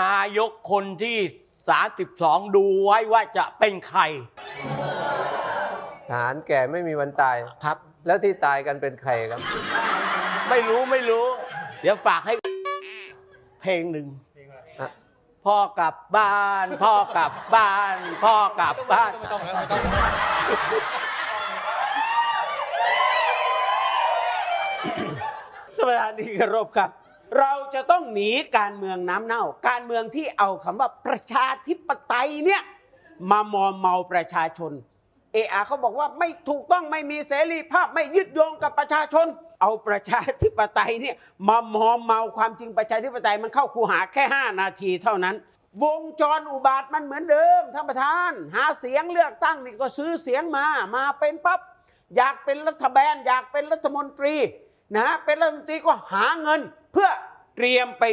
นายกคนที่ 32 ดูไว้ว่าจะเป็นใครทหารแก่ไม่มีวันตายครับ แล้วที่ตายกันเป็นใครครับ ไม่รู้ไม่รู้ เดี๋ยวฝากให้ เพลงหนึ่งอะพ่อกลับบ้าน พ่อกลับบ้าน พ่อกลับบ้าน ไม่ต้องแล้วไม่ต้องท่านประธานที่เคารพครับ เราจะต้องหนีการเมืองน้ำเน่า การเมืองที่เอาคำว่าประชาธิปไตยเนี่ยมามอมเมาประชาชนเออาเขาบอกว่าไม่ถูกต้องไม่มีเสรีภาพไม่ยึดโยงกับประชาชน เอาประชาธิปไตยเนี่ยมามอมเมาความจริงประชาธิปไตยมันเข้าคูหาแค่ 5 นาทีเท่านั้น วงจรอุบาทมันเหมือนเดิมท่านประธาน หาเสียงเลือกตั้งนี่ก็ซื้อเสียงมามาเป็นปั๊บอยากเป็นรัฐบาลอยากเป็นรัฐมนตรีนะเป็นรัฐมนตรีก็หาเงิน เตรียมไป